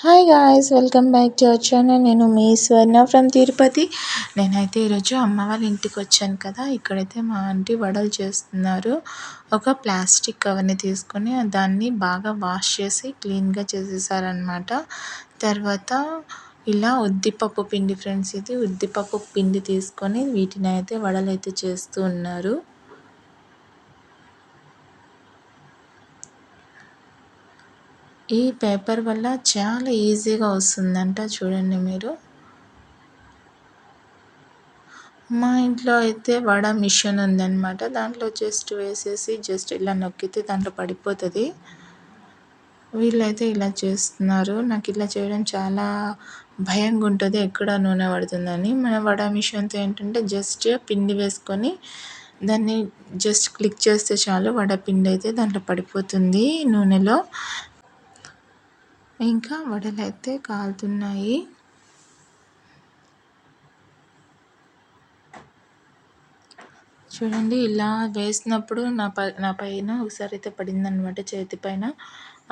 Hi guys welcome back to our channel నేను మీ స్వర్ణ from Tirupati. నేనైతే ఈరోజు అమ్మ వాళ్ళ ఇంటికి వచ్చాను కదా. ఇక్కడైతే మా ఆంటీ వడలు చేస్తున్నారు. ఒక ప్లాస్టిక్ కవర్ని తీసుకొని దాన్ని బాగా వాష్ చేసి క్లీన్గా చేసేసారనమాట తర్వాత ఇలా ఉద్దిపప్పు పిండి ఫ్రెండ్స్ ఇది. ఉద్దిపప్పు పిండి తీసుకొని వీటిని అయితే వడలు అయితే చేస్తూ ఉన్నారు. ఈ పేపర్ వల్ల చాలా ఈజీగా వస్తుందంట చూడండి మీరు. మా ఇంట్లో అయితే వడ మిషన్ ఉందన్నమాట. దాంట్లో జస్ట్ వేసేసి జస్ట్ ఇలా నొక్కితే దాంట్లో పడిపోతుంది. వీళ్ళైతే ఇలా చేస్తున్నారు. నాకు ఇలా చేయడం చాలా భయంగా ఉంటుంది. ఎక్కడ నూనె పడుతుందని. మన వడ మిషన్తో ఏంటంటే జస్ట్ పిండి వేసుకొని దాన్ని జస్ట్ క్లిక్ చేస్తే చాలు వడ పిండి అయితే దాంట్లో పడిపోతుంది నూనెలో. ఇంకా వడలు అయితే కాలుతున్నాయి. చూడండి ఇలా వేసినప్పుడు నా ప నా పైన ఒకసారి అయితే పడిందనమాట చేతి పైన.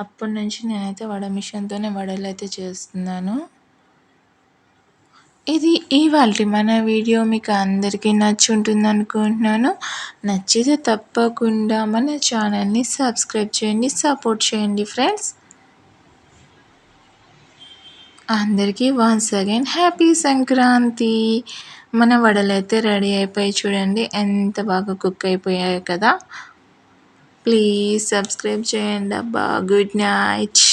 అప్పటి నుంచి నేనైతే వడ మిషన్తోనే వడలు అయితే చేస్తున్నాను. ఇది ఇవాళ మన వీడియో మీకు అందరికీ నచ్చి ఉంటుంది అనుకుంటున్నాను. నచ్చితే తప్పకుండా మన ఛానల్ని సబ్స్క్రైబ్ చేయండి సపోర్ట్ చేయండి ఫ్రెండ్స్. అందరికీ వన్స్ అగైన్ హ్యాపీ సంక్రాంతి. మన వడలు అయితే రెడీ అయిపోయి చూడండి ఎంత బాగా కుక్ అయిపోయాయి కదా. ప్లీజ్ సబ్స్క్రైబ్ చేయండి అబ్బా. Good night